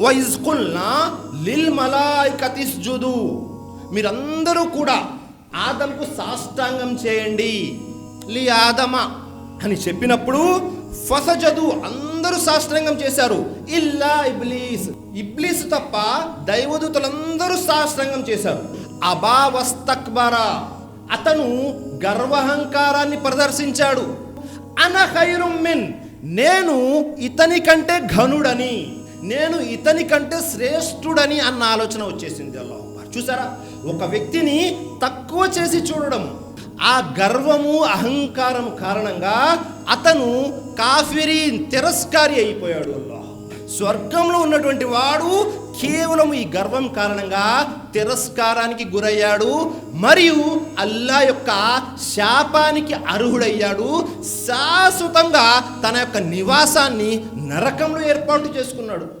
వైజ్కుల్నా lil మలాయికతిస్జుదు మీరందరూ కూడా ఆదంకు సాష్టాంగం చేయండి. లి ఆదమ అని చెప్పినప్పుడు ఫసజదు అందరూ సాష్టాంగం చేశారు. ఇల్లా ఇబ్లీస్. ఇబ్లీస్ తప్ప దైవదూతలందరూ సాష్టాంగం చేశారు. అబావస్తక్బరా అతను గర్వహంకారాన్ని ప్రదర్శించాడు. అనహైరుం మిన్. నేను ఇతని కంటే ఘనుడని. నేను ఇతని కంటే శ్రేష్ఠుడని అన్న ఆలోచన వచ్చేసింది అల్లాహ్ చూసారా? ఒక వ్యక్తిని తక్కువ చేసి చూడడం ఆ గర్వము అహంకారము కారణంగా అతను కాఫిరి తిరస్కారి అయిపోయాడు అల్లాహ్ స్వర్గంలో ఉన్నటువంటి వాడు కేవలం ఈ గర్వం కారణంగా తిరస్కారానికి గురయ్యాడు మరియు అల్లా యొక్క శాపానికి అర్హుడయ్యాడు. శాశ్వతంగా తన యొక్క నివాసాన్ని నరకంలో ఏర్పాటు చేసుకున్నాడు.